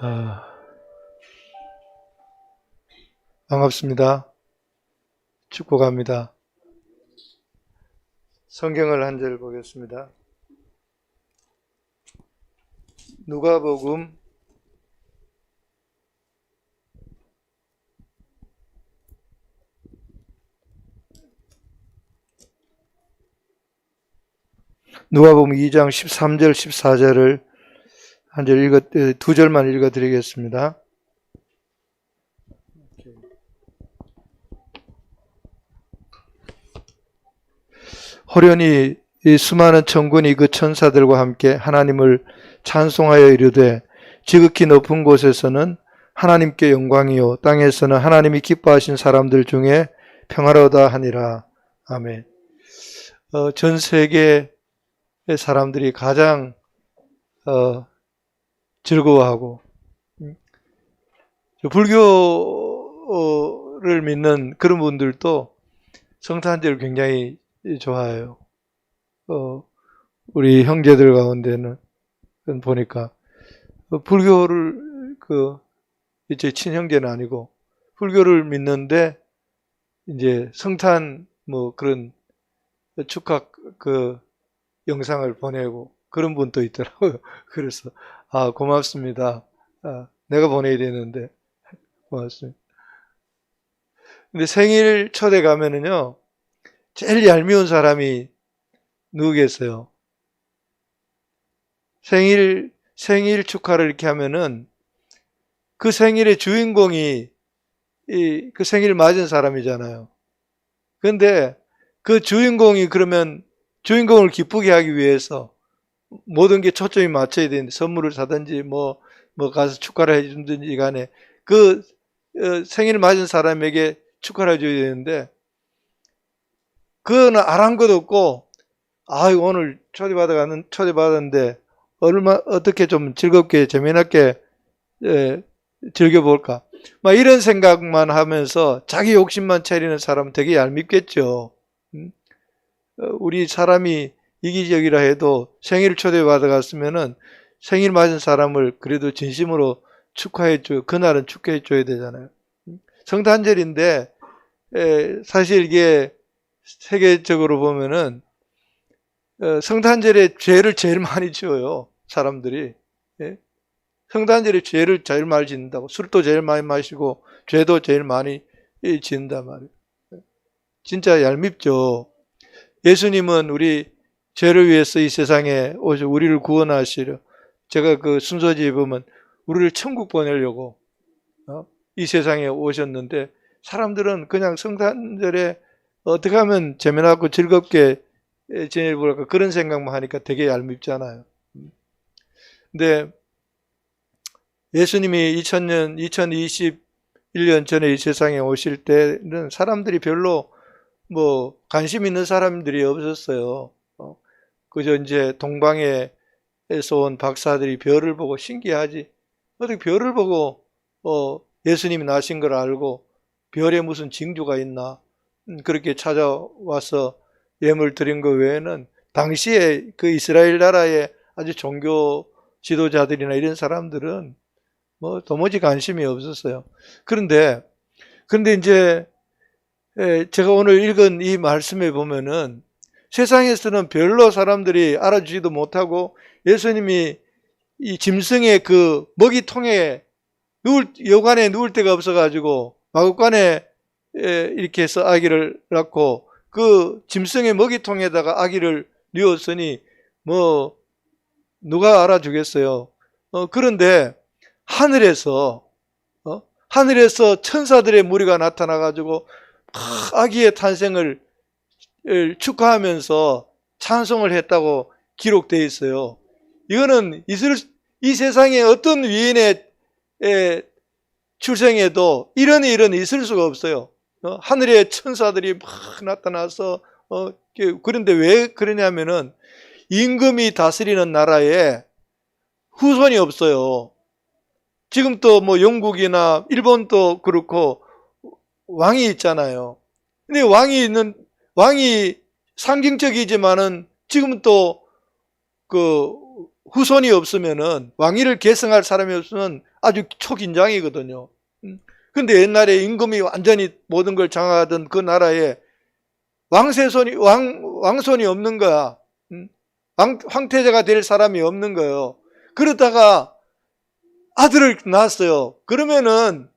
아, 반갑습니다. 축복합니다. 성경을 한 절 보겠습니다. 누가복음 '누가복음 2장 13절 14절을 한 절 읽어 두 절만 읽어 드리겠습니다. 호련히 이 수많은 천군이 그 천사들과 함께 하나님을 찬송하여 이르되 지극히 높은 곳에서는 하나님께 영광이요 땅에서는 하나님이 기뻐하신 사람들 중에 평화로다 하니라. 아멘. 어, 전 세계의 사람들이 가장 어, 즐거워하고 음, 불교를 믿는 그런 분들도 성탄절을 굉장히 좋아해요. 어, 우리 형제들 가운데는 보니까 어, 불교를 그 이제 친형제는 아니고 불교를 믿는데 이제 성탄 뭐 그런 축하 그 영상을 보내고 그런 분도 있더라고요. 그래서 아 고맙습니다. 아, 내가 보내야 되는데 고맙습니다. 근데 생일 초대 가면은요 제일 얄미운 사람이 누구겠어요? 생일 생일 축하를 이렇게 하면은 그 생일의 주인공이 이, 그 생일 맞은 사람이잖아요. 근데 그 주인공이 그러면 주인공을 기쁘게 하기 위해서 모든 게 초점이 맞춰야 되는데 선물을 사든지 뭐, 뭐 가서 축하를 해주든지 간에 그 어, 생일 맞은 사람에게 축하를 해줘야 되는데 그거는 아랑곳 없고 아 오늘 초대받아 가는 초대받았는데 얼마 어떻게 좀 즐겁게 재미나게 예, 즐겨볼까 막 이런 생각만 하면서 자기 욕심만 차리는 사람은 되게 얄밉겠죠. 음? 어, 우리 사람이 이기적이라 해도 생일 초대받아 갔으면은 생일 맞은 사람을 그래도 진심으로 축하해 줘 그날은 축하해 줘야 되잖아요. 음? 성탄절인데 에, 사실 이게 세계적으로 보면은 어, 성탄절에 죄를 제일 많이 지어요 사람들이 예? 성탄절에 죄를 제일 많이 짓는다고 술도 제일 많이 마시고 죄도 제일 많이 짓는단 말이에요 진짜 얄밉죠 예수님은 우리 죄를 위해서 이 세상에 오셔 우리를 구원하시려 제가 그 순서지에 보면 우리를 천국 보내려고 어? 이 세상에 오셨는데 사람들은 그냥 성탄절에 어떻게 하면 재미나고 즐겁게 지내볼까 그런 생각만 하니까 되게 얄밉잖아요. 근데 예수님이 2000년, 2021년 전에 이 세상에 오실 때는 사람들이 별로 뭐 관심 있는 사람들이 없었어요. 어, 그저 이제 동방에서 온 박사들이 별을 보고 신기하지. 어떻게 별을 보고 어, 예수님이 나신 걸 알고 별에 무슨 징조가 있나 음, 그렇게 찾아와서 예물 드린 것 외에는 당시에 그 이스라엘 나라의 아주 종교 지도자들이나 이런 사람들은 뭐 도무지 관심이 없었어요. 그런데 그런데 이제 제가 오늘 읽은 이 말씀에 보면은 세상에서는 별로 사람들이 알아주지도 못하고 예수님이 이 짐승의 그 먹이통에 누울 여관에 누울 데가 없어가지고 마구간에 이렇게 해서 아기를 낳고 그 짐승의 먹이통에다가 아기를 뉘었으니 뭐 누가 알아주겠어요. 어, 그런데 하늘에서 어? 하늘에서 천사들의 무리가 나타나 가지고 아기의 탄생을 축하하면서 찬송을 했다고 기록되어 있어요. 이거는 있을 이 세상에 어떤 위인의 출생에도 이런 일은 있을 수가 없어요. 어? 하늘의 천사들이 막 나타나서 어, 그런데 왜 그러냐면은 임금이 다스리는 나라에 후손이 없어요. 지금 또 뭐 영국이나 일본도 그렇고 왕이 있잖아요. 근데 왕이 있는 왕이 상징적이지만은 지금 또 그 후손이 없으면은 왕위를 계승할 사람이 없으면 아주 초긴장이거든요. 음. 근데 옛날에 임금이 완전히 모든 걸 장악하던 그 나라에 왕세손이 왕 왕손이 없는 거야. 음. 왕, 황태자가 될 사람이 없는 거예요. 그러다가 아들을 낳았어요. 그러면은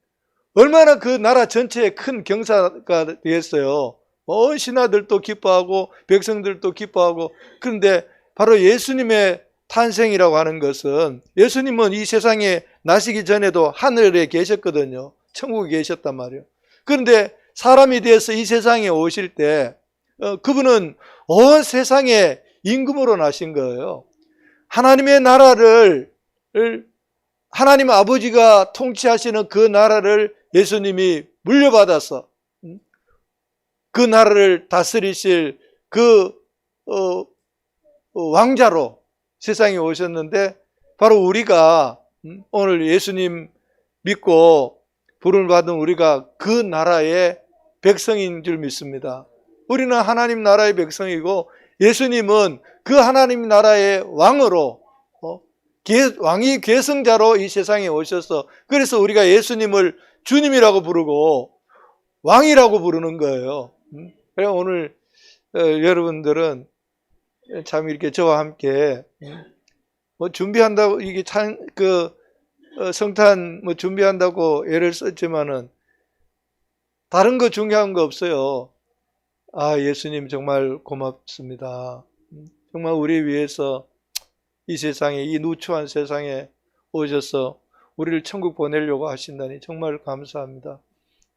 얼마나 그 나라 전체에 큰 경사가 되겠어요. 온 신하들도 기뻐하고 백성들도 기뻐하고 그런데 바로 예수님의 탄생이라고 하는 것은 예수님은 이 세상에 나시기 전에도 하늘에 계셨거든요. 천국에 계셨단 말이에요. 그런데 사람이 되어서 이 세상에 오실 때 어, 그분은 온 세상에 임금으로 나신 거예요. 하나님의 나라를 하나님 아버지가 통치하시는 그 나라를 예수님이 물려받아서 음, 그 나라를 다스리실 그 어, 어, 왕자로 세상에 오셨는데 바로 우리가 음, 오늘 예수님 믿고 부름을 받은 우리가 그 나라의 백성인 줄 믿습니다. 우리는 하나님 나라의 백성이고 예수님은 그 하나님 나라의 왕으로 어, 계- 왕이 계승자로 이 세상에 오셔서 그래서 우리가 예수님을 주님이라고 부르고 왕이라고 부르는 거예요. 음? 그래 오늘 어, 여러분들은 참 이렇게 저와 함께 음, 뭐 준비한다고 이게 참그 어, 성탄 뭐 준비한다고 애를 썼지만은 다른 거 중요한 거 없어요. 아 예수님 정말 고맙습니다. 음, 정말 우리 위해서 이 세상에 이 누추한 세상에 오셔서 우리를 천국 보내려고 하신다니 정말 감사합니다.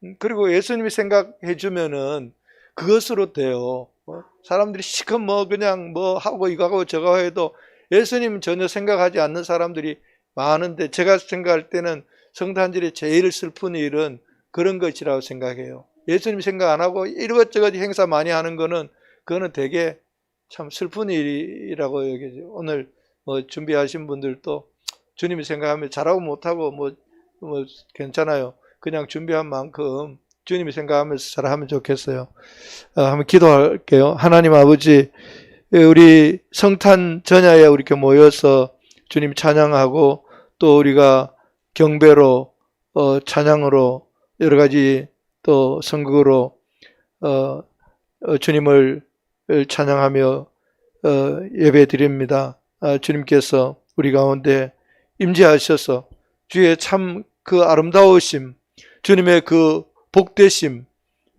음, 그리고 예수님이 생각해 주면은 그것으로 돼요. 어? 사람들이 시컷 뭐 그냥 뭐 하고 이거 하고 저거 해도 예수님 전혀 생각하지 않는 사람들이 많은데 제가 생각할 때는 성탄절에 제일 슬픈 일은 그런 것이라고 생각해요. 예수님 생각 안 하고 이것저것 행사 많이 하는 거는 그거는 되게 참 슬픈 일이라고 여기죠. 오늘 뭐 준비하신 분들도 주님이 생각하면 잘하고 못하고 뭐, 뭐 괜찮아요. 그냥 준비한 만큼 주님이 생각하면서 잘하면 좋겠어요. 어, 한번 기도할게요. 하나님 아버지, 우리 성탄 전야에 이렇게 모여서 주님 찬양하고 또 우리가 경배로 어, 찬양으로 여러 가지 또 선곡으로 어, 어, 주님을 찬양하며 어, 예배 드립니다. 아, 주님께서 우리 가운데 임재하셔서 주의 참 그 아름다우심, 주님의 그 복되심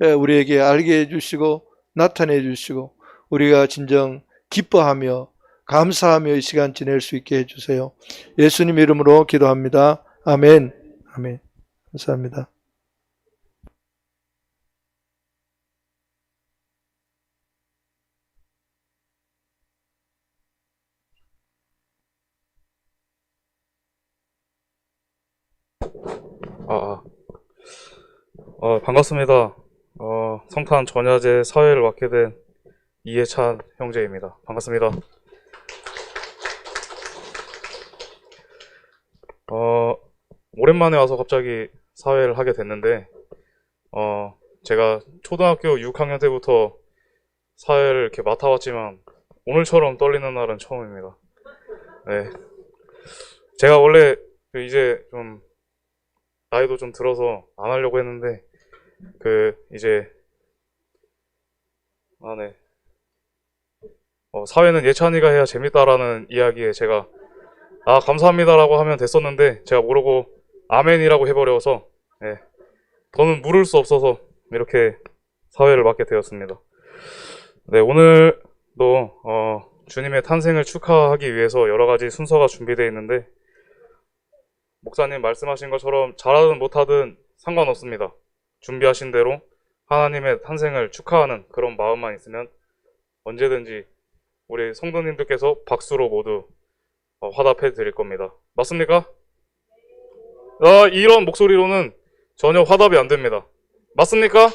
에, 우리에게 알게 해주시고 나타내 주시고 우리가 진정 기뻐하며 감사하며 이 시간 지낼 수 있게 해주세요. 예수님 이름으로 기도합니다. 아멘. 아멘. 감사합니다. 아, 아. 어, 반갑습니다. 어, 성탄 전야제 사회를 맡게 된 이해찬 형제입니다. 반갑습니다. 어, 오랜만에 와서 갑자기 사회를 하게 됐는데, 어, 제가 초등학교 6학년 때부터 사회를 이렇게 맡아왔지만, 오늘처럼 떨리는 날은 처음입니다. 네. 제가 원래 그 이제 좀 나이도 좀 들어서 안 하려고 했는데 그 이제 아 네 어, 사회는 예찬이가 해야 재밌다라는 이야기에 제가 아 감사합니다라고 하면 됐었는데 제가 모르고 아멘이라고 해버려서 예, 더는 물을 수 없어서 이렇게 사회를 맡게 되었습니다. 네 오늘도 어, 주님의 탄생을 축하하기 위해서 여러 가지 순서가 준비되어 있는데 목사님 말씀하신 것처럼 잘하든 못하든 상관없습니다. 준비하신 대로 하나님의 탄생을 축하하는 그런 마음만 있으면 언제든지 우리 성도님들께서 박수로 모두 어, 화답해 드릴 겁니다. 맞습니까? 아, 이런 목소리로는 전혀 화답이 안 됩니다. 맞습니까?